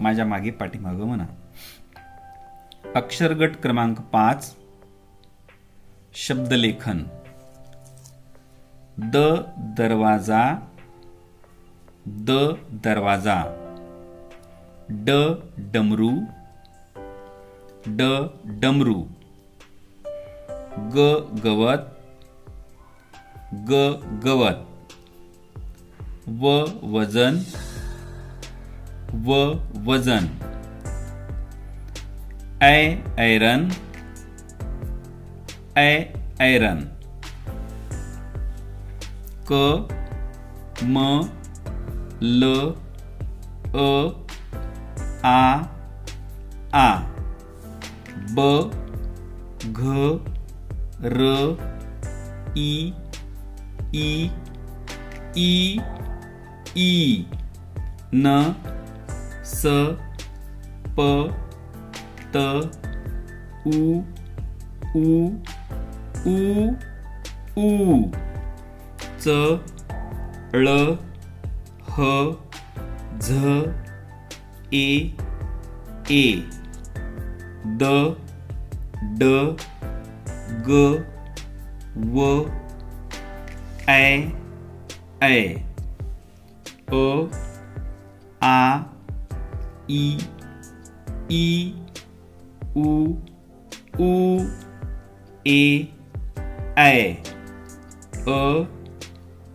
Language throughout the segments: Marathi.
माझ्या मागे पाठीमागं म्हणा. अक्षरगट क्रमांक पाच शब्दलेखन. द दरवाजा द दरवाजा. ड डमरू ड डमरू. ग गवत ग गवत. व वजन व वजन. ऐ ऐरन. ऐ ऐरन. क म ल अ आ आ. ब घ र ई ई ई ई न s, p, t, u, u, u, u, z, l, h, z, e, e, d, d, g, w, i, i, o, a i, i, u, u, e, e, ö,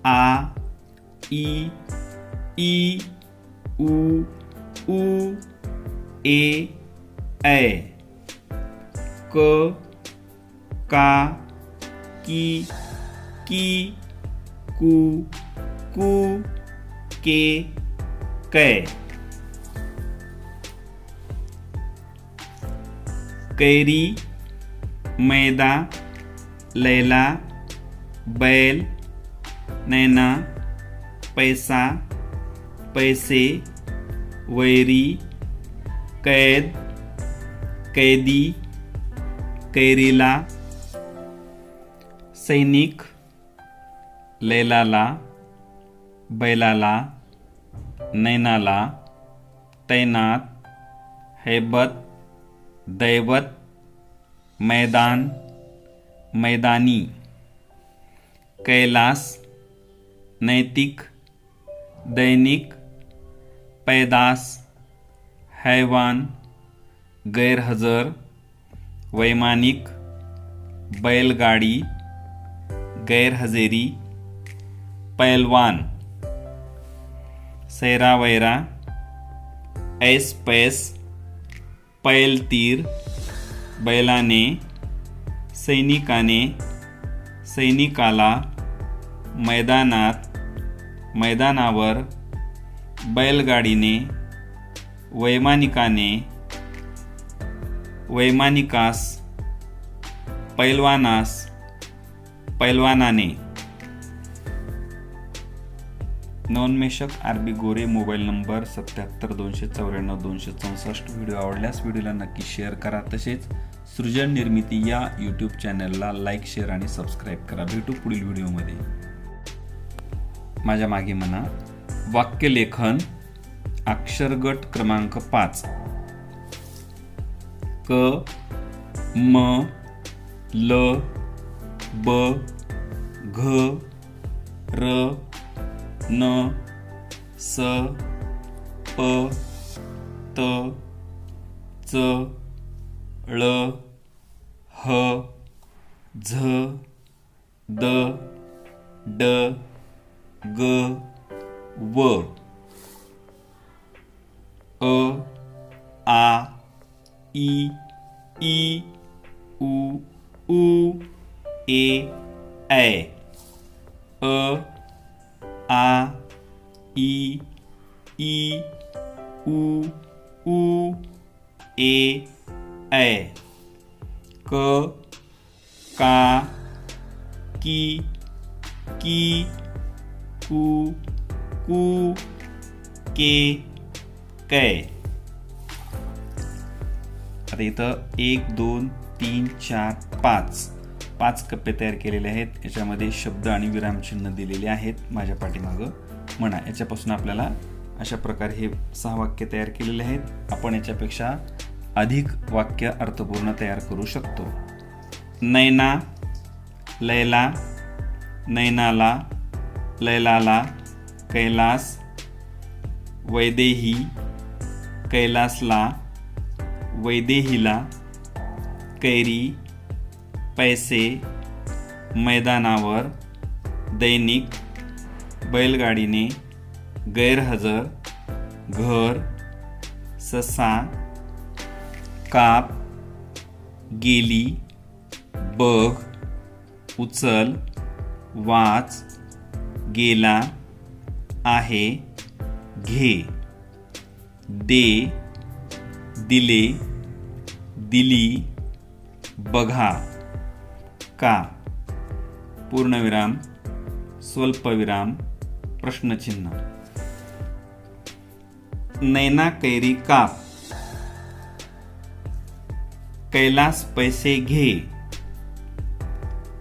a, i, i, u, u, e, e, k, ka, ki, ki, ku, ku, ke, ke. कैरी मैदा लैला बैल नैना पैसा पैसे वैरी कैद कैदी कैरीला सैनिक लैलाला बैलाला नैनाला तैनात हैबत दैवत मैदान मैदानी कैलास नैतिक दैनिक पैदास हैवान गैरहजर वैमानिक बैलगाडी गैरहजेरी पैलवान सैरावैरा ऐस पैस पैल तीर बैलाने सैनिकाने सैनिकाला मैदानात मैदानावर बैलगाडीने वैमानिकाने वैमानिकास पैलवानास पैलवानाने नॉनमेशक R B Gore mobile number सत्याहत्तर दोनशे चौऱ्याण्णव दोनशे चौसष्ट व्हिडिओ आवडल्यास व्हिडिओला नक्की शेअर करा. तसेच सृजन निर्मिती या यूट्यूब चॅनलला लाईक शेअर आणि सबस्क्राईब करा. भेटू पुढील व्हिडिओमध्ये. माझ्या मागे म्हणा वाक्यलेखन अक्षरगट क्रमांक पाच. क म ल ब घ र न स प त च ळ ह झ द ड ग व. अ आ ई ई उ उ ए ऐ. अ आ ई ई उ उ ए ऐ क का की की कु कु के कै आता इथं एक दोन तीन चार पाच पाच कप्पे तयार केलेले आहेत. याच्यामध्ये शब्द आणि विरामचिन्ह दिलेले आहेत. माझ्या पाठीमागं म्हणा. याच्यापासून आपल्याला अशा प्रकारे हे सहा वाक्य तयार केलेले आहेत. आपण याच्यापेक्षा अधिक वाक्य अर्थपूर्ण तयार करू शकतो. नैना लैला नैनाला लैलाला कैलास वैदेही कैलासला वैदेहीला कैरी पैसे मैदानावर दैनिक बैलगाडीने गैरहजर घर ससा काप गेली बघ उचल वाच गेला आहे घे दे दिले दिली बघा. का? पूर्णविराम स्वल्पविराम प्रश्नचिन्ह. नैना कैरी काप कैलास पैसे घे.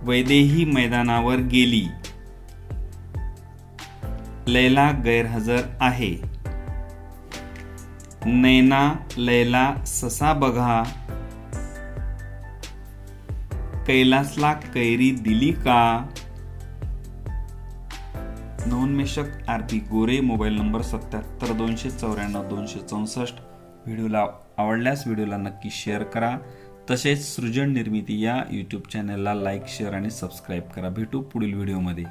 वैदेही मैदानावर गेली. लैला गैरहजर आहे. नैना लैला ससा बघा. कैलासला कैरी दिली का? नवोन्मेषक R P Gore mobile number सत्याहत्तर दोनशे चौऱ्याण्णव दोनशे चौसष्ट. व्हिडिओला आवडल्यास व्हिडिओला नक्की शेअर करा. तसेच सृजन निर्मिती या यूट्यूब चॅनलला लाईक शेअर आणि सबस्क्राईब करा. भेटू पुढील व्हिडिओमध्ये.